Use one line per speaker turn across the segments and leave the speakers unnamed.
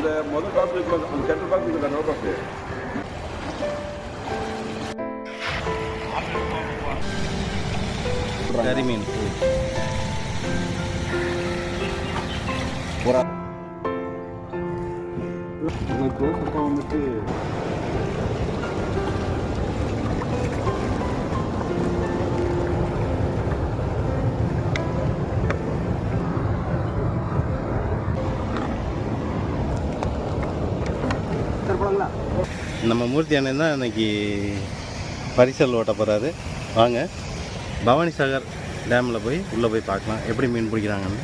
அந்த முதல் பாக்ஸ் இருக்கு அந்த சென்டர் பாக்ஸ் இருக்கு அந்த பாக்ஸ்
கறி மீன்.
உங்களுக்கு வந்துட்டு
நம்ம மூர்த்தி அண்ணன் தான் இன்றைக்கி பரிசல் ஓட்ட போகிறாரு வாங்க. பவானி சாகர் டேமில் போய் உள்ளே போய் பார்க்கலாம். எப்படி மீன் பிடிக்கிறாங்கன்னு.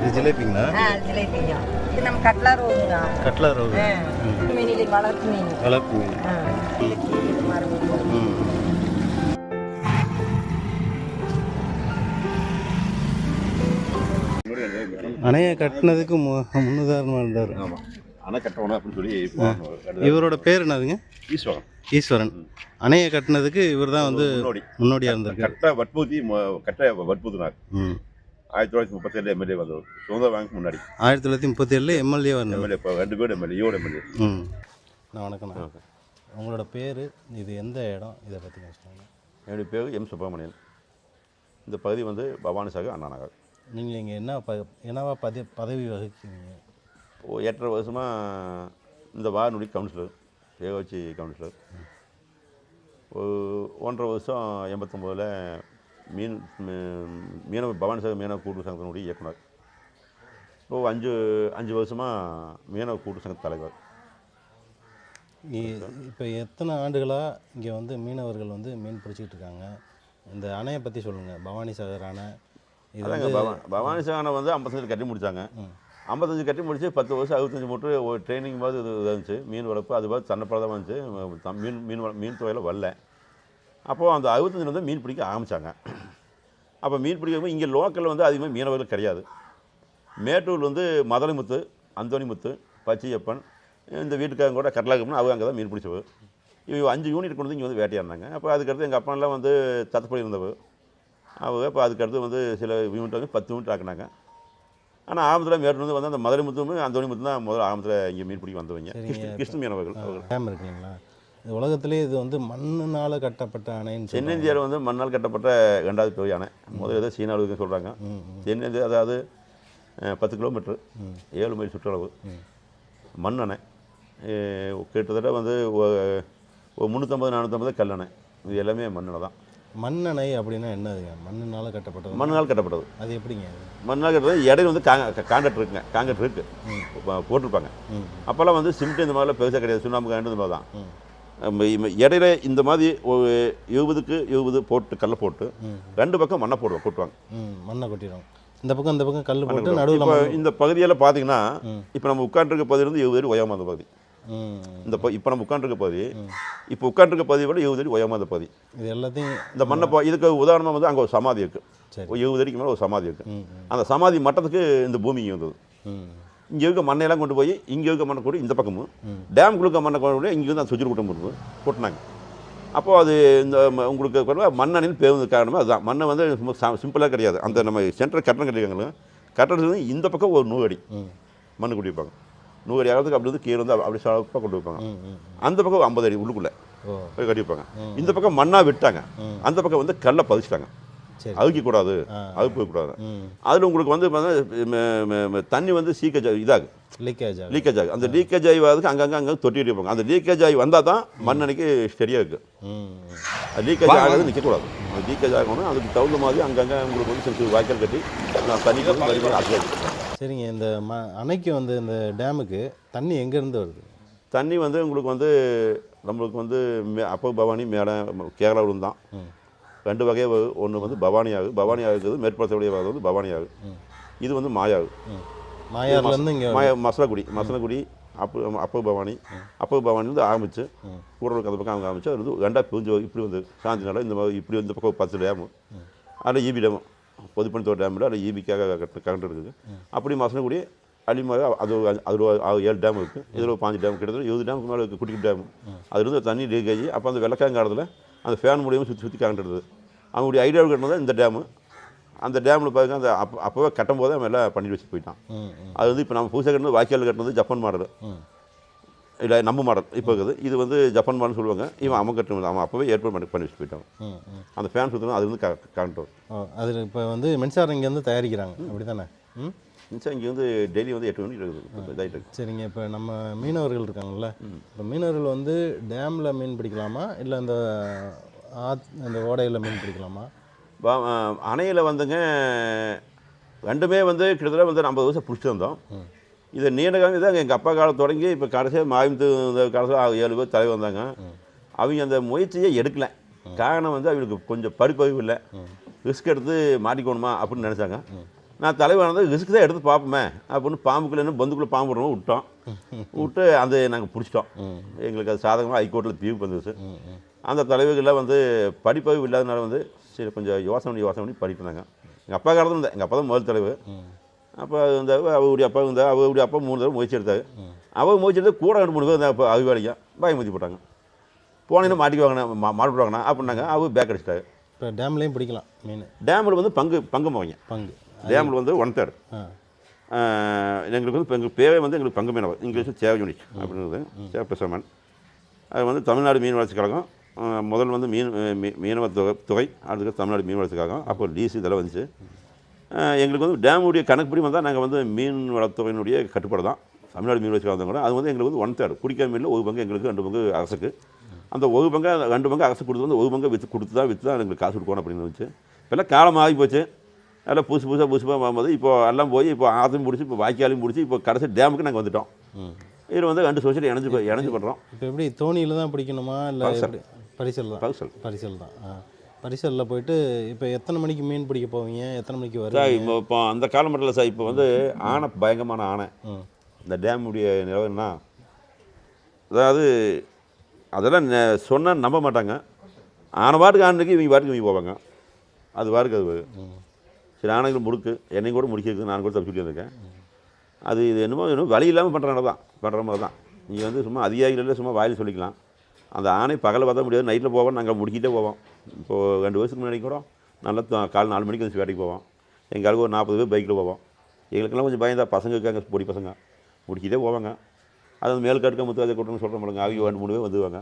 இது ஜிலேபிங்களா?
இது நம்ம
கட்லா வளர்ப்பு மீன்.
வளர்ப்பு மீன்.
ம். அணையை கட்டினதுக்கு முன்னுதாரணமாக இருந்தார்.
ஆமாம் அணை கட்டணும் அப்படின்னு சொல்லி
இவரோட பேர் என்னதுங்க?
ஈஸ்வரன்.
ஈஸ்வரன். அணையை கட்டினதுக்கு இவர் தான் வந்து
முன்னோடி.
முன்னோடியாக இருந்திருக்காரு.
கட்ட ம- கட்ட வற்புறுத்தினார்.
ம்.
ஆயிரத்தி தொள்ளாயிரத்தி முப்பத்தேழு எம்எல்ஏ வந்தவர். சுதந்திர பேங்க் முன்னாடி.
ஆயிரத்தி தொள்ளாயிரத்தி முப்பத்தி ஏழில் எம்எல்ஏ வந்தவர்.
எம்எல்ஏ இப்போ ரெண்டு பேரும் எம்எல்ஏ ஈவோட எம்எல்ஏ
ம். நான் வணக்கம்ண்ணா. உங்களோட பேர் இது எந்த இடம்? இதை பற்றி சொல்லுங்கள்
என்னுடைய பேர் எம். சுப்பிரமணியன். இந்த பகுதி வந்து பவானி சாகர் அண்ணா நகர்.
நீங்கள் இங்கே என்ன ப என்னவா பதி பதவி வகிக்கிறீங்க?
ஓ எட்டரை வருஷமாக இந்த வானொலி கவுன்சிலர் ஏகவச்சி கவுன்சிலர். ஒன்றரை வருஷம் எண்பத்தொம்போதில் மீன் மீனவ பவானி சாகர் மீனவ கூட்டு சங்கத்தினுடைய இயக்குனர். இப்போ அஞ்சு அஞ்சு வருஷமாக மீனவ கூட்டு சங்க தலைவர்.
இப்போ எத்தனை ஆண்டுகளாக இங்கே வந்து மீனவர்கள் வந்து மீன் பிடிச்சிக்கிட்டு இருக்காங்க? இந்த அணையை பற்றி சொல்லுங்கள் பவானி சாகர் அணை இது
அதாங்க
வந்து
பவா பவானி சாகனை வந்து ஐம்பத்தஞ்சு கட்டி முடித்தாங்க ஐம்பத்தஞ்சு கட்டி முடிச்சு பத்து வருஷம் அறுபத்தஞ்சு மூட்டு ஒரு ட்ரைனிங் மாதிரி இது இருந்துச்சு. மீன் வளர்ப்பு அது பார்த்து தன்னப்படம் இருந்துச்சு. த- மீன் மீன் மீன் துறையில் வரல. அப்போது அந்த அறுபத்தஞ்சில் வந்து மீன் பிடிக்க ஆரம்பித்தாங்க அப்போ மீன் பிடிக்கும் இங்கே லோக்கலில் வந்து அதிகமாக மீனவர்கள் கிடையாது. மேட்டூர் வந்து மதலைமுத்து அந்தோணிமுத்து பச்சையப்பன் இந்த வீட்டுக்காரங்க கூட கட்லாக்கம்னு அவங்க அங்கே தான் மீன் பிடிச்சவர் இவங்க அஞ்சு யூனிட் கொண்டு வந்து இங்கே வந்து வேட்டையாடினாங்க. அப்போ அதுக்கடுத்து எங்கள் அப்பன்லாம் வந்து தத்துப்படி இருந்தவர். அவங்க இப்போ அதுக்கடுத்து வந்து சில யூனிட் வந்து பத்து யூனிட் ஆக்குனாங்க. ஆனால் ஆரம்பத்தில் மேட்டூர் வந்து வந்து அந்த மதுரை முத்தும் அந்தோணி முத்து தான் முதல்ல ஆரம்பத்தில் இங்கே மீன் பிடிக்க வந்தவங்க கிருஷ்ண கிருஷ்ண மீனவர்கள்
டேம் இருக்கு இல்லைங்களா? இது உலகத்திலே இது வந்து மண்ணுனால கட்டப்பட்ட அணைன்னு சொல்லுவாங்க
தென்னிந்தியாவில் வந்து மண்ணால் கட்டப்பட்ட ரெண்டாவது பெரிய அணை. முதல்ல ஏதோ சீனாவுக்கு சொல்கிறாங்க தென்னிந்தியா அதாவது பத்து கிலோமீட்டர். ஏழு மைல் சுற்றளவு. மண் அணை. கிட்டத்தட்ட வந்து ஒரு முந்நூற்றம்பது நானூற்றம்பது கல்லணை இது எல்லாமே மண்ணணை தான்.
மண்ணணை அப்படின்னா என்னதுங்க மண்ணுனால கட்டப்பட்டது.
மண்ணால் கட்டப்பட்டது.
அது எப்படிங்க?
மண்ணால் கட்டுறது இடையில வந்து காங்கிரட் இருக்குங்க. காங்கிரட் இருக்கு. போட்டிருப்பாங்க. அப்போல்லாம் வந்து சிமெண்ட் இந்த மாதிரிலாம் பெருசாக கிடையாது. சுண்ணாம்பு இந்த மாதிரி தான் இடையில இந்த மாதிரி ஒரு இருபதுக்கு இருபது போட்டு கல்லை போட்டு ரெண்டு பக்கம் மண்ணை போடுவோம் கொட்டுவாங்க.
மண்ணை கொட்டிடும். இந்த பக்கம் இந்த பக்கம் கல் போட்டு நடுவில்
இப்போ இந்த பகுதியில் பார்த்தீங்கன்னா இப்போ நம்ம உட்காந்துருக்க பகுதி இருந்து இருபது அடி உயரமாக அந்த பகுதி. இந்த இப்போ நம்ம உட்காந்துருக்க பகுதி இப்போ உட்காந்துருக்க பகுதியை விட இருபது அடி உயரமாக பகுதி.
இது எல்லாத்தையும்
இந்த மண்ணை இதுக்கு உதாரணமாக வந்து அங்கே ஒரு சமாதி இருக்குது. ஒரு இருபது அடிக்கு மேலே ஒரு சமாதி இருக்குது அந்த சமாதி மட்டத்துக்கு இந்த பூமி வந்தது. இங்கே இருக்க மண்ணையெல்லாம் கொண்டு போய் இங்கே இருக்க மண்ணை கூட இந்த பக்கமும் டேம் குழுக்க மண்ணை கொண்டு போய் இங்கே வந்து அந்த சுஜிர் கூட்டம் போட்டு கொட்டினாங்க. அப்போது அது இந்த உங்களுக்கு கூட மண்ணணில் பேருந்து காரணமே அதுதான். மண்ணை வந்து சிம்பிளாக கிடையாது. அந்த நம்ம சென்டர் கட்டணம் கட்டிருக்காங்களே கட்டணத்துக்கு இந்த பக்கம் ஒரு நூறு அடி
ம்.
மண் கொட்டி வைப்பாங்க நூறு அடி ஆகிறதுக்கு அப்படி வந்து கீழே வந்து அப்படி சாப்பாக கொண்டு வைப்பாங்க அந்த பக்கம் ஐம்பது அடி உள்ளுக்குள்ளே போய் கட்டி வைப்பாங்க. இந்த பக்கம் மண்ணாக விட்டாங்க. அந்த பக்கம் வந்து கல்லை பதிச்சிட்டாங்க.
சரி.
அழுக்கக்கூடாது.
ஆ.
அழுக்கு போய்க்கூடாது அதில் உங்களுக்கு வந்து பார்த்தீங்கன்னா, தண்ணி வந்து சீக்கேஜ் இதாகு.
லீக்கேஜ் ஆகும்
லீக்கேஜ் ஆகும் அந்த லீக்கேஜ் ஆகி வரதுக்கு அங்கங்கே அங்கே தொட்டி வைப்பாங்க. அந்த லீக்கேஜ் ஆகி வந்தால் தான் மண்ணன்னைக்கு சரியாக இருக்குது
ம்
அது லீக்கேஜ் ஆகாது நிற்கக்கூடாது லீக்கேஜ் ஆகணும். அதுக்கு தகுந்த மாதிரி அங்கங்கே உங்களுக்கு வந்து வாய்க்கால் கட்டி நான் தண்ணி வந்து மறுபடியும் அது
சரிங்க. இந்த ம அணைக்கு வந்து இந்த டேமுக்கு தண்ணி எங்கேருந்து வருது?
தண்ணி வந்து உங்களுக்கு வந்து நம்மளுக்கு வந்து மே அப்போ பவானி மேலே கேரளாவிலும் தான். ரெண்டு வகையாக ஒன்று வந்து பவானி ஆகு பவானி ஆகுது மேற்படுத்தக்கூடிய வந்து பவானி ஆகு இது வந்து மாயாகு.
ம். மாயார்லேருந்து இங்கே
மாய மசலக்குடி மசலக்குடி அப்போ அப்போ பவானி. அப்போ பவானி வந்து ஆரம்பிச்சு கூடலுக்கு அந்த பக்கம் அவங்க ஆரம்பிச்சு அது வந்து ரெண்டாக பிரிஞ்சு. இப்படி வந்து சாந்தி நாள் இந்த மாதிரி இப்படி இந்த பக்கம் பத்து டேமு. அதில் ஈபி டேமு. பொதுப்பணித்துறை டேமில் அதில் ஈபிக்காக கரண்ட் இருக்குது அப்படி மசனக்குடி அடிமலை அது அது ஆறு ஏழு டேம் இருக்குது இதில் ஒரு பாஞ்சு டேம் கிட்டத்தட்ட இருபது டேமுக்கு மேலே இருக்குது குட்டி டேம் அதுலேருந்து தண்ணி லீக் ஆகி அப்போ அந்த வெள்ளக்காங்க காலத்தில் அந்த ஃபேன் மூலியமாக சுற்றி சுற்றி கரண்ட் எடுது அவங்களுடைய ஐடியா கட்டினது இந்த டேமு அந்த டேமில் பாருங்க அந்த அப்போ அப்போவே கட்டும் போதே அவன் எல்லாம் பண்ணி வச்சு போயிட்டான். அது வந்து இப்போ நம்ம புதுசாக கட்டினது வாய்க்கால் கட்டினது ஜப்பான் மாடல். இல்லை நம்ம மாடல் இப்போ இருக்குது. இது வந்து ஜப்பான் மாடல் சொல்லுவாங்க. இவன் அவன் கட்டணும் அவன் அப்போவே ஏற்பாடு பண்ணி பண்ணி போயிட்டான். அந்த ஃபேன் சுற்றணும் அது வந்து கரண்ட் வரும்
அதில் இப்போ வந்து மின்சாரம் இங்கேருந்து தயாரிக்கிறாங்க. அப்படி தானே ம்?
மின்சாரம் இங்கே வந்து டெய்லி வந்து எட்டு மணிக்கு இருக்குது. இதாகிட்டு
சரிங்க. இப்போ நம்ம மீனவர்கள் இருக்காங்கல்ல. இப்போ மீனவர்கள் வந்து டேமில் மீன் பிடிக்கலாமா? இல்லை அந்த ஆத் அந்த ஓடையில் மீன் பிடிக்கலாமா?
அணையில் வந்துங்க ரெண்டுமே வந்து கிட்டத்தட்ட வந்து ஐம்பது வருஷம் பிடிச்சிட்டு வந்தோம். இதை நீண்ட காலம் இதான் எங்கள் அப்பா காலம் தொடங்கி இப்போ கடைசியாக மாயந்து இந்த ஏழு பேர் தலைவர் வந்தாங்க. அவங்க அந்த முயற்சியை எடுக்கலை. காரணம் வந்து அவங்களுக்கு கொஞ்சம் படிப்பதிவு இல்லை. ரிஸ்க் எடுத்து மாட்டிக்கணுமா அப்படின்னு நினச்சாங்க. நான் தலைவர் வந்து ரிஸ்க் தான் எடுத்து பார்ப்போமே அப்படின்னு பாம்புக்குள்ள என்ன பந்துக்குள்ளே பாம்பு விடுறோம் விட்டோம். விட்டு அந்த நாங்கள் பிடிச்சிட்டோம். எங்களுக்கு அது சாதகமாக ஹைகோர்ட்டில் தீர்ப்பு வந்துச்சு அந்த தலைவர்கள்லாம் வந்து படிப்பறிவு இல்லாதனால வந்து சரி கொஞ்சம் யோசனை பண்ணி யோசனை பண்ணி படிட்டு எங்கள் அப்பா காலத்தில் இருந்தேன். எங்கள் அப்பா தான் முதல் தலைவர். அப்போ இந்த அவருடைய அப்பா இருந்தா அவருடைய அப்பா மூணு தடவை முயற்சி எடுத்தாரு. அவர் முயற்சி எடுத்து கூட ரெண்டு மூணு பேர் இருந்தா அப்போ அவிவாளிங்க பயமுத்தி போட்டாங்க. போனீங்கன்னா மாட்டிக்குவாங்கண்ணா மா மாட்டுவாங்கண்ணா அப்படின்னாங்க அவர் பேக் அடிச்சிட்டாரு.
இப்போ டேம்லேயும் பிடிக்கலாம் மீன்.
டேமில் வந்து பங்கு பங்கு போவீங்க
பங்கு.
டேமில் வந்து ஒன் தேர்ட் எங்களுக்கு வந்து இப்போ எங்களுக்கு பேரே வந்து எங்களுக்கு பங்கு மீனவர் இங்கிலீஷில் சேவை யூனிட் அப்படின்றது. சேவை அது வந்து தமிழ்நாடு மீன் வளர்ச்சி கழகம். முதல் வந்து மீன் மீனவ துறை துறை அடுத்து தமிழ்நாடு மீன் வளர்ச்சி கழகம். அப்போ டிசி இதெல்லாம் வந்துச்சு. எங்களுக்கு வந்து டேமுடைய கணக்குப்படி வந்தால் நாங்கள் வந்து மீன் வளத்துறையினுடைய கட்டுப்பாடு தான். தமிழ்நாடு மீன் வளர்ச்சி கழகம் கூட அது வந்து எங்களுக்கு வந்து ஒன் தேர்ட் குடிக்காம மீனில் ஒரு பங்கு எங்களுக்கு ரெண்டு பங்கு அரசுக்கு. அந்த ஒரு பங்கு ரெண்டு பங்கு அரசு கொடுத்து வந்து ஒரு பங்கு விற்று கொடுத்து தான் விற்று தான் எங்களுக்கு காசு கொடுக்கணும் அப்படின்னு இருந்துச்சு. இப்போல்லாம் காலம் ஆகி போச்சு. எல்லாம் புதுசு புதுசாக புதுசாக வரும்போது இப்போ எல்லாம் போய் இப்போ ஆற்றும் பிடிச்சி இப்போ வாய்க்காலையும் பிடிச்சி இப்போ கடைசி டேமுக்கு நாங்கள் வந்துட்டோம். இதில் வந்து ரெண்டு சொசைட்டி இணைஞ்சு இணைஞ்சு பண்ணுறோம்
இப்போ எப்படி தோணியில் தான் பிடிக்கணுமா? இல்லை
பரிசல்.
தான்.
பரிசல்
பரிசல் தான். பரிசலில் போயிட்டு இப்போ எத்தனை மணிக்கு மீன் பிடிக்க போவீங்க? எத்தனை மணிக்கு
சார்
வருவீங்க
இப்போ இப்போ அந்த காலமட்டத்தில் சார் இப்போ வந்து ஆனை பயங்கரமான ஆனை.
ம்.
இந்த டேமுடைய நிலவரம்னா அதாவது அதெல்லாம் சொன்னால் நம்ப மாட்டாங்க. ஆனை பாட்டுக்கு ஆண்டுக்கு இவங்க பாட்டுக்கு இவங்க போவாங்க. அது பாட்டுக்கு அது சில ஆணைகள் முடுக்கு என்னையும் கூட முடிக்கிறது நான் கூட தப்பு சொல்லி வந்திருக்கேன் அது இது என்னமோ இன்னும் வழி இல்லாமல் பண்ணுறாங்க தான் பண்ணுற மாதிரி தான். நீங்கள் வந்து சும்மா அதிகாரிகளில் சும்மா வாயில் சொல்லிக்கலாம். அந்த ஆணை பகலில் பார்த்தா முடியாது நைட்டில் போவோம் நாங்கள் முடிக்கிட்டே போவோம். இப்போது ரெண்டு வருஷத்துக்கு முன்னாடி கூட நல்லா காலை நாலு மணிக்கு வந்து வேட்டைக்கு போவோம். எங்களுக்கு ஒரு நாற்பது பேர் பைக்கில் போவோம். எங்களுக்கெல்லாம் கொஞ்சம் பயந்தா பசங்க இருக்காங்க பொடி பசங்க. முடிக்கிட்டே போவாங்க. அது மேல் கட்டுக்க முத்து அதை கொட்டுன்னு சொல்கிற மாட்டாங்க அவங்க ரெண்டு மூணு பேர் வந்துடுவாங்க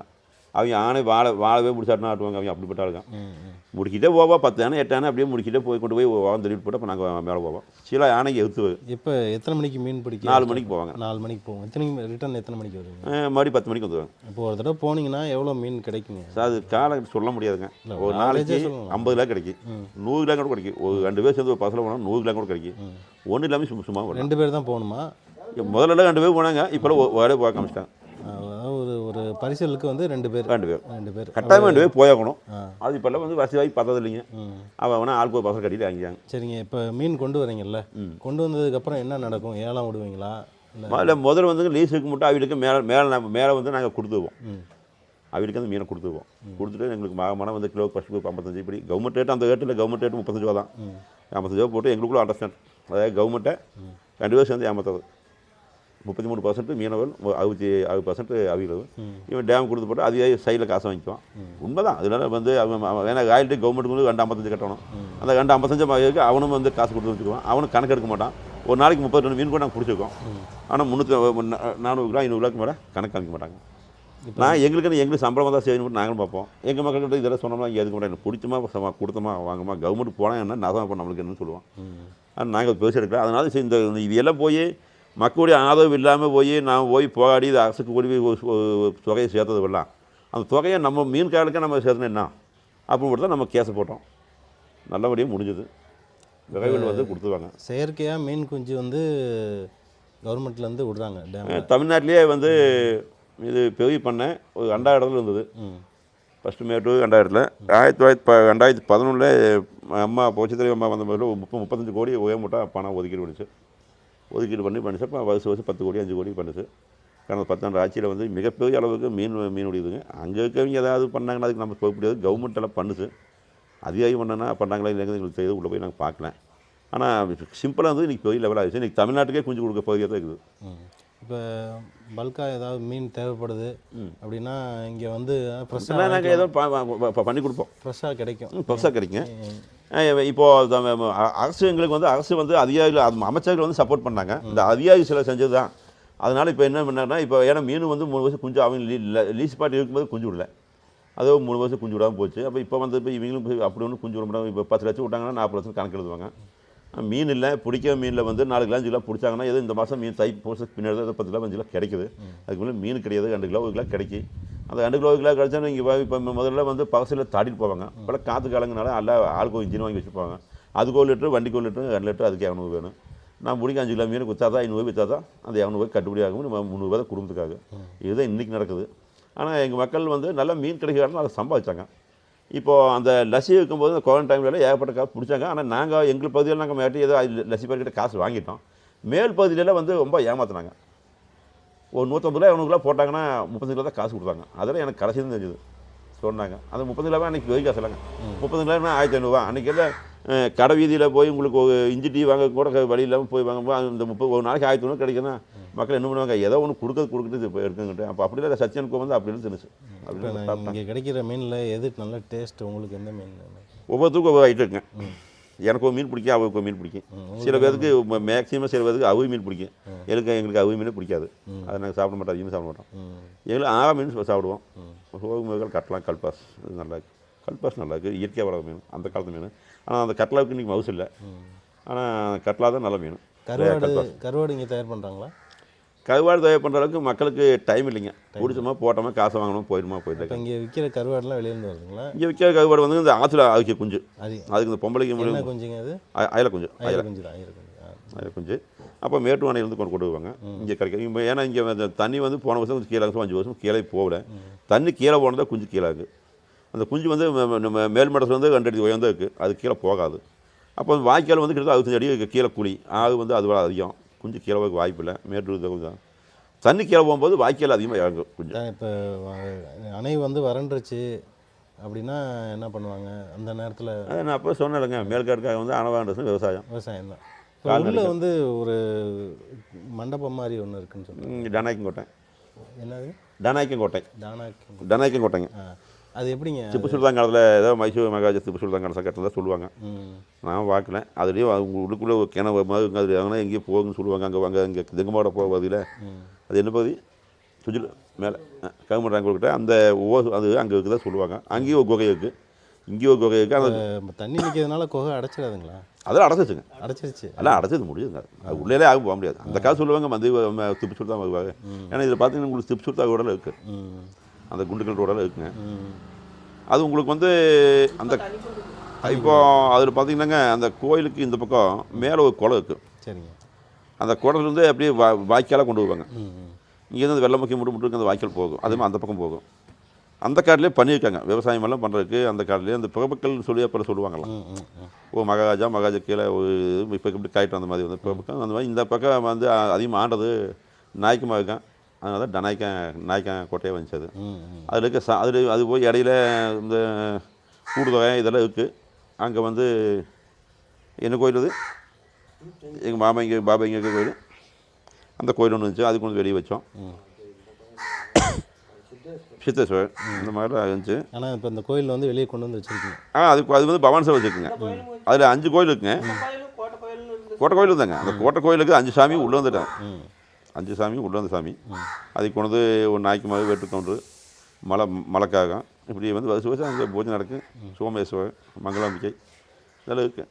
அவங்க ஆணை வாழை வாழவே முடிச்சாட்டுனா ஆட்டுவாங்க. அவங்க அப்படிப்பட்ட
ம்
முடிக்கிட்டே போவோம் பத்து யானை எட்டு யானை அப்படியே முடிக்கிட்டே போய் கொண்டு போய் வாங்க தள்ளிட்டு போட்டு அப்போ நாங்கள் மேலே போவோம். சில யானைக்கு எடுத்து
இப்போ எத்தனை மணிக்கு மீன் பிடிக்க
நாலு மணிக்கு போவாங்க.
நாலு மணிக்கு போவோம். எத்தனை ரிட்டர்ன் எத்தனை மணிக்கு வருவீங்க?
அஹ் மறுபடியும் பத்து மணிக்கு வந்துடுவாங்க
இப்போ ஒரு தடவை போனீங்கன்னா எவ்வளோ மீன் கிடைக்குங்க?
சார் அது காலம் சொல்ல முடியாதுங்க. ஒரு நாளைக்கு. ஐம்பது கிலோ கிடைக்கும். நூறு கிலோ கூட கிடைக்கும் ஒரு ரெண்டு பேர் சேர்ந்து ஒரு பசல போனால் நூறு கிலோ கூட கிடைக்கும். ஒன்றும் இல்லாமல் சும்மா
ரெண்டு பேர் தான் போகணுமா?
முதல்ல ரெண்டு பேர் போனாங்க. இப்போலாம் ஒரே போக காமிச்சிட்டாங்க
ஒரு பரிசலுக்கு வந்து ரெண்டு பேர்.
ரெண்டு பேர்.
ரெண்டு பேர்.
கட்டாயமாக ரெண்டு பேர் போயாகணும். அது இப்போல்லாம் வந்து வசதி வாங்கி பார்த்தது இல்லைங்க அவன் வேணா ஆளுக்கு ஒரு பசங்க கட்டிட்டு வாங்கிக்காங்க
சரிங்க இப்போ மீன் கொண்டு வரீங்கல்ல. கொண்டு வந்ததுக்கப்புறம் என்ன நடக்கும்? ஏலம் விடுவீங்களா? இல்லை
முதல்ல வந்து லீஸுக்கு மட்டும் அவங்களுக்கு மேலே மேலே நம்ம மேலே வந்து நாங்கள் கொடுத்துருவோம்.
ம்.
அவருக்கு வந்து மீனை கொடுத்துருவோம். கொடுத்துட்டு எங்களுக்கு மனம் வந்து கிலோ ஃபஸ்ட்டு ஐம்பத்தஞ்சு இப்படி கவர்மெண்ட் ரேட் அந்த ரேட்டில் கவர்மெண்ட் ரேட் முப்பத்தஞ்சு ரூபா தான். ஐம்பத்தஞ்சு ரூபா போட்டு எங்களுக்குள்ள அண்டர்ஸ்டாண்ட் அதாவது கவர்மெண்ட்டை ரெண்டு பேரும் சேர்ந்து ஏமாத்தது முப்பத்தி மூணு பர்சன்ட் மீனவர் அறுபத்தி அறுபது பர்சன்ட் அவிகள் இவன் டேம் கொடுத்து போட்டு அதே சைடில் காசை வாங்கிக்குவான். உண்மைதான். அதனால வந்து அவன் வேணா ராயல்ட்டி கவர்மெண்ட்டுக்கு ரெண்டு ஐம்பத்தஞ்சு கட்டணும். அந்த ரெண்டு ஐம்பத்தஞ்சு மகளுக்கு அவனும் வந்து காசு கொடுத்து வச்சுக்குவான். அவனும் கணக்கு எடுக்க மாட்டான். ஒரு நாளைக்கு முப்பத்தி ரெண்டு மீன் கூட நாங்கள் பிடிச்சிருக்கோம் ஆனால் முந்நூற்றி நானூறு கிலோ ஐநூறுலாக்கு மேலே கணக்கு காமிக்க மாட்டாங்க. நான் எங்களுக்கு எங்களுக்கு சம்பளம் தான் செய்யணும் நாங்களும் பார்ப்போம். எங்கள் மக்கள்கிட்ட இதெல்லாம் சொன்னோம்னா இங்கே எதுக்கு கூட எனக்கு பிடிச்சமா சம- கொடுத்தமா வாங்கம்மா கவர்மெண்ட் போனால் என்ன நசமா இப்போ நம்மளுக்கு என்னன்னு சொல்லுவோம். ஆனால் நாங்கள் பேசி எடுக்கல. அதனால இந்த இது எல்லாம் போய் மக்களுடைய ஆதரவு இல்லாமல் போய் நான் போய் போராடி இது அரசுக்கு ஒரு தொகையை சேர்த்தது வரலாம் அந்த தொகையை நம்ம மீன்காரலுக்கு நம்ம சேர்த்தணும் என்ன? அப்படின்னு தான் நம்ம கேஸை போட்டோம். நல்லபடியாக முடிஞ்சது. விரைவில் வந்து கொடுத்துருவாங்க.
செயற்கையாக மீன் குஞ்சு வந்து கவர்மெண்ட்லேருந்து விடுறாங்க
தமிழ்நாட்டிலேயே வந்து இது பெரிய பண்ணை. ஒரு ரெண்டாயிரம் இடத்துல இருந்தது. ஃபஸ்ட்டு மேட்டூர் ரெண்டாயிரத்தில். ஆயிரத்தி தொள்ளாயிரத்தி ப ரெண்டாயிரத்தி பதினொன்றில் அம்மா போச்சத்திரி அம்மா வந்த போது முப்பது முப்பத்தஞ்சு கோடி உயர்மூட்டா பணம் ஒதுக்கீடு பண்ணிச்சு ஒதுக்கீடு பண்ணி பண்ணிச்சு. அப்போ வருஷம் வருஷம் பத்து கோடி அஞ்சு கோடி பண்ணுச்சு. கடந்த பத்தாண்டு ஆட்சியில் வந்து மிகப்பெரிய அளவுக்கு மீன் மீன் உடையுதுங்க. அங்கே இருக்கவங்க ஏதாவது பண்ணாங்கன்னா அதுக்கு நம்ம போக முடியாது. கவர்மெண்ட் எல்லாம் பண்ணுச்சு. அதிகாரி பண்ணனா பண்ணாங்களா இல்லைங்க எங்களுக்கு செய்து உள்ளே போய் நாங்கள் பார்க்கல. ஆனால் சிம்பிளாக வந்து இன்றைக்கி பெரிய லெவல் ஆகிடுச்சு இன்றைக்கி தமிழ்நாட்டுக்கே குஞ்சு கொடுக்க பகுதியாக தான் இருக்குது.
இப்போ பல்காக ஏதாவது மீன் தேவைப்படுது அப்படின்னா இங்கே வந்து ஃப்ரெஷ்ஷாக
நாங்கள் ஏதோ பண்ணி கொடுப்போம்.
ஃப்ரெஷ்ஷாக கிடைக்கும்.
பெருசாக கிடைக்கும். இப்போது அரசு எங்களுக்கு வந்து அரசு வந்து அதிகாரிகள் அமைச்சர்கள் வந்து சப்போர்ட் பண்ணாங்க இந்த அதிகாரி சில செஞ்சது தான் அதனால் இப்போ என்ன பண்ணாங்கன்னா இப்போ ஏன்னா மீன் வந்து மூணு வருஷம் குஞ்சு அவங்க லீ- லீஸ் பாட்டி இருக்கும்போது குஞ்சு விடல. அதோ மூணு வருஷம் குஞ்சு விடாமல் போச்சு. அப்போ இப்போ வந்து இப்போ இவங்களும் போய் அப்படி ஒன்று குஞ்சு விட மாட்டாங்க இப்போ பத்து லட்சம் விட்டாங்கன்னா நாற்பது லட்சம் கணக்கு எழுதுவாங்க. மீன் இல்லை பிடிக்க மீனில் வந்து நாலு கிலோ அஞ்சு கிலோ பிடிச்சாங்கன்னா எதுவும் இந்த மாதம் மீன் தை போட்டு பின்னாடி பத்து கிலோ அஞ்சு கிலோ கிடைக்குது. அதுக்கு மேலே மீன் கிடையாது ரெண்டு கிலோ ஒரு கிலோ கிடைக்கி அந்த ரெண்டு கிலோ கிலோ கிடைச்சா இங்கே இப்போ முதல்ல வந்து பகசில் தாட்டிட்டு போவாங்க. இப்போலாம் காற்று காலங்கனால எல்லா ஆளுக்கு இன்ஜின் வாங்கி வச்சுருப்பாங்க அதுக்கு ஒரு லிட்டரு வண்டிக்கு ஒரு லிட்டரு ரெண்டு லிட்டரு அதுக்கு இரநூறு வேணும். நான் பிடிக்க அஞ்சு கிலோ மீன் குத்தா தான் ஐநூறு விற்றா தான் அந்த இரநூறுவா கட்டுப்படி ஆகும். நம்ம முந்நூறுவா தான் குடும்பத்துக்காக. இதுதான் இன்றைக்கி நடக்குது. ஆனால் எங்கள் மக்கள் வந்து நல்லா மீன் கிடைக்கிறாங்க அதை சம்பாதிச்சாங்க. இப்போது அந்த லசி இருக்கும்போது இந்த கொரோனா டைம்ல ஏகப்பட்ட காசு பிடிச்சாங்க. ஆனால் நாங்கள் எங்கள் பகுதியில் நாங்கள் மேட்டி ஏதோ லசி பேர்கிட்ட காசு வாங்கிட்டோம். மேல் பகுதியிலலாம் வந்து ரொம்ப ஏமாத்துனாங்க. ஒரு நூற்றம்பது ரூபா இரநூறுவா போட்டாங்கன்னா முப்பது கிலோ தான் காசு கொடுத்தாங்க அதெல்லாம் எனக்கு கடைசி தான் தெரிஞ்சது. சொன்னாங்க. அந்த முப்பது கிலோவா அன்றைக்கி வெய் காசு இல்லைங்க. முப்பது கிலோனா ஆயிரத்தி ஐநூறுவா. அன்றைக்கி எல்லாம் கடை வீதியில் போய் உங்களுக்கு இஞ்சி டீ வாங்க கூட வழி இல்லாமல் போய் வாங்கும்போது அந்த முப்பது ஒரு நாளைக்கு ஆயிரத்தி ஐநூறு கிடைக்குன்னா மக்கள் என்ன பண்ணுவாங்க? ஏதோ ஒன்று கொடுக்கறது கொடுக்குறது இப்போ இருக்குங்கிட்டு. அப்போ அப்படி இல்லை சச்சினுக்கு வந்து அப்படி இருந்துச்சு அப்படி
இப்போ
இருந்து சாப்பிட்டேன்
இங்கே கிடைக்கிற மீனில் எது நல்ல டேஸ்ட் உங்களுக்கு எந்த மீன்?
ஒவ்வொருத்தருக்கும் ஒவ்வொரு ஐட்டம் இருக்குங்க எனக்கு ஒரு மீன் பிடிக்கும் அவருக்கு ஒரு மீன் பிடிக்கும். சில பேருக்கு மேக்ஸிமம் சில பேருக்கு அவி மீன் பிடிக்கும். எனக்கு எங்களுக்கு அவி மீன் பிடிக்காது. அதை நாங்கள் சாப்பிட மாட்டோம் அதிகமாக சாப்பிட மாட்டோம். எங்களுக்கு ஆவா மீன் சாப்பிடுவோம். சோகு மீன்கள் கட்டலாம் கல்பாஸ் இது நல்லா இருக்கு. கல்பாஸ் நல்லா இருக்குது இயற்கையாக வளர மீன் அந்த காலத்து மீன். ஆனால் அந்த கட்லாவுக்கு இன்றைக்கி மவுசு இல்லை. ஆனால் கட்லா தான் நல்ல மீன்.
கருவாடு கருவாடு இங்கே தயார் பண்ணுறாங்களா
கருவாடு தயார் பண்ணுற அளவுக்கு மக்களுக்கு டைம் இல்லைங்க. பிடிச்சோமா போட்டோமா காசை வாங்கணும் போயிடுமா போயிட்டு
இங்கே விற்கிற கருவாடுலாம் வெளியிலேருந்து வருதுங்களா?
இங்கே விற்கிற கருவாடு வந்து இந்த ஆற்றுல அவிக்க குஞ்சு.
அது
அதுக்கு இந்த பொம்பளைக்கு
குஞ்சுங்க அது?
அயல குஞ்சு. அயல
குஞ்சு தான் ஆயிரம் குஞ்சு.
அது கொஞ்சம் அப்போ மேட்டுவானையிலேருந்து கொண்டு கொண்டு வருவாங்க இங்கே கிடைக்கும் ஏன்னா இங்கே அந்த தண்ணி வந்து போன வருஷம் கொஞ்சம் கீழே அஞ்சு வருஷம் கீழே போகல. தண்ணி கீழே போனதா குஞ்சு கீழே இருக்குது அந்த குஞ்சு வந்து நம்ம மேல் மடத்தில் வந்து ரெண்டு அடி உயர்ந்தா இருக்குது அது கீழே போகாது. அப்போ வாய்க்கால் வந்து கிட்டத்தட்ட அறுபத்தஞ்சு அடி கீழே குழி. ஆகு வந்து அது அதிகம். குஞ்சு கீழே போக வாய்ப்பு இல்லை. மேட்டூர் இது கொஞ்சம் தண்ணி கீழே போகும்போது வாய்க்கால் அதிகமாக இறங்கும் குஞ்சு.
அதான் இப்போ அணை வந்து வறண்டுருச்சு அப்படின்னா என்ன பண்ணுவாங்க? அந்த நேரத்தில்
நான் அப்போ சொன்னேன்லங்க. மேல்காட்டுக்காக வந்து அணவாண்டது விவசாயம்.
விவசாயம் தான். உள்ள வந்து ஒரு மண்டபம் மாதிரி ஒன்று இருக்குன்னு சொல்லுவாங்க
இங்கே டனாய்க்கங்கோட்டை
என்னது?
டனாய்க்கங்கோட்டை
தானாக்கி
டனாய்க்கங்கோட்டைங்க
ஆ. அது எப்படிங்க?
திப்பு சுல்தான் காலத்தில் ஏதோ மைசூர் மகாராஜா திப்பு சுல்தான் காலத்தில் கட்டினதா சொல்லுவாங்க.
ம்.
நான் பார்க்கல. அதுலேயும் அவங்க உள்ளுக்குள்ளே ஒரு கிணறு மாதிரி அது வாங்கினா எங்கேயும் போகுன்னு சொல்லுவாங்க. அங்கே வாங்க இங்கே தெங்கமாட போக பதில் அது என்ன பகுதி? சுஜில் மேலே. கவர்மெண்ட் அங்கே அந்த ஓ அது அங்கே இருக்குதா சொல்லுவாங்க. அங்கேயும் ஒரு குகை இருக்குது இங்கேயும் ஒரு குகை இருக்குது அந்த
தண்ணி நிற்கிறதுனால குகை அடைச்சிடாதுங்களா?
அதெல்லாம் அடைச்சிச்சுங்க
அடைச்சிருச்சு.
எல்லாம் அடைச்சது முடியுதுங்க. அது. உள்ளே ஆகும் போக முடியாது. அந்த காசு சொல்லுவாங்க மந்தி திப்பு சுல்தான் வருவாங்க ஏன்னா இதில் பார்த்தீங்கன்னா உங்களுக்கு திப்பு சுல்தான் ரோடெல்லாம் இருக்குது அந்த குண்டுக்கல் ரோடெல்லாம் இருக்குங்க. அது உங்களுக்கு வந்து அந்த இப்போ அதில் பார்த்தீங்கன்னாங்க அந்த கோயிலுக்கு இந்த பக்கம் மேலே ஒரு குளம் இருக்குது
சரிங்க.
அந்த குடத்துலேருந்து அப்படியே வா வாய்க்காலாக கொண்டு வருவாங்க. இங்கேருந்து வெள்ளை முக்கிய முட்டு முட்டு அந்த வாய்க்கால் போகும். அதுமாதிரி அந்த பக்கம் போகும். அந்த காட்டிலே பண்ணியிருக்காங்க. விவசாயம் எல்லாம் பண்ணுறதுக்கு அந்த காட்டிலே அந்த புகப்பக்கல் சொல்லி அப்புறம் சொல்லுவாங்களாம் ஓ மகாராஜா மகாராஜா கீழே ஒரு இப்போ இப்படி காயிட்டு அந்த மாதிரி வந்து புகப்பக்கம் அந்த மாதிரி இந்த பக்கம் வந்து அதிகமாக ஆண்டது நாய்க்கமாக இருக்கான் அதனால தான் டனாய்க்கன் நாய்க்கன் கோட்டையே வந்துச்சு அது. அதில் இருக்க சா அதில் அது போய் இடையில இந்த கூடுதொகை இதெல்லாம் இருக்குது அங்கே வந்து என்ன கோயில் அது? எங்கள் மாமா இங்கே பாபா இங்கே இருக்க கோயில். அந்த கோயில் ஒன்று இருந்துச்சு. அதுக்கு வந்து வெளியே வச்சோம்.
ம்.
சித்தேஸ்வரர். இந்த மாதிரிலாம் இருந்துச்சு.
ஆனால் இப்போ இந்த கோயிலில் வந்து வெளியே கொண்டு வந்து வச்சுருக்கீங்க.
ஆ அதுக்கு அது வந்து பவானி சார் வச்சுருக்குங்க. அதில் அஞ்சு கோயில் இருக்குங்க. கோட்டை கோயில் இருந்தாங்க அந்த கோட்டை கோயிலுக்கு அஞ்சு சாமி உள்ளே வந்துட்டாங்க. அஞ்சு சாமி உள்ளே வந்த சாமி. அதுக்கு கொண்டு வந்து ஒரு நாய்க்கு மாதிரி வெட்டு கவுண்டரு மலை மலைக்காகம். இப்படி வந்து வருஷம் வருஷம் அங்கே பூஜை நடக்கும் சோமேஸ்வரர் மங்களாம்பிக்கை இதெல்லாம் இருக்குது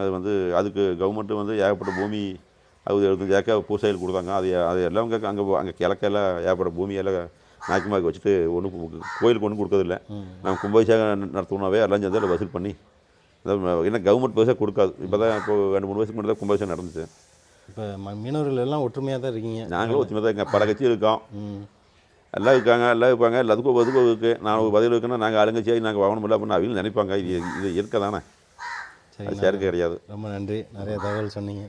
அது வந்து அதுக்கு கவர்மெண்ட்டு வந்து ஏகப்பட்ட பூமி அறுபது எழுபத்தஞ்சு ஏக்கர் பூசாயில் கொடுத்தாங்க. அது அது எல்லாம் அங்கே அங்கே அங்கே கிழக்கெல்லாம் ஏகப்பட்ட பூமியெல்லாம் நாய்க்குமாக்கு வச்சுட்டு ஒன்றும் கோயிலுக்கு ஒன்றும் கொடுக்கறதில்ல. நம்ம கும்பாபிஷேகம் நடத்தணுனாவே எல்லாம் சேர்ந்து வசூல் பண்ணி. அதாவது ஏன்னா கவர்மெண்ட் பைசா கொடுக்காது. இப்போ தான் இப்போ ரெண்டு மூணு வருஷத்துக்கு முன்னாடி தான் கும்பாபிஷேகம் நடந்துச்சு.
இப்போ மீனவர்கள் எல்லாம் ஒற்றுமையாக தான் இருக்கீங்க.
நாங்களும் ஒத்துமை தான் எங்கள் பல கட்சி இருக்கோம். எல்லாம் இருக்காங்க எல்லாம் இருப்பாங்க. எல்லாத்துக்கும் ஒதுக்கு இருக்குது நான் ஒரு பதில் இருக்குன்னா நாங்கள் ஆளுங்கச்சியாக நாங்கள் வாங்கணும் இல்லை அப்படின்னு அவங்க நினைப்பாங்க. இது இது இருக்க தானே.
சரி
சேர்க்க கிடையாது.
ரொம்ப நன்றி. நிறைய தகவல் சொன்னீங்க.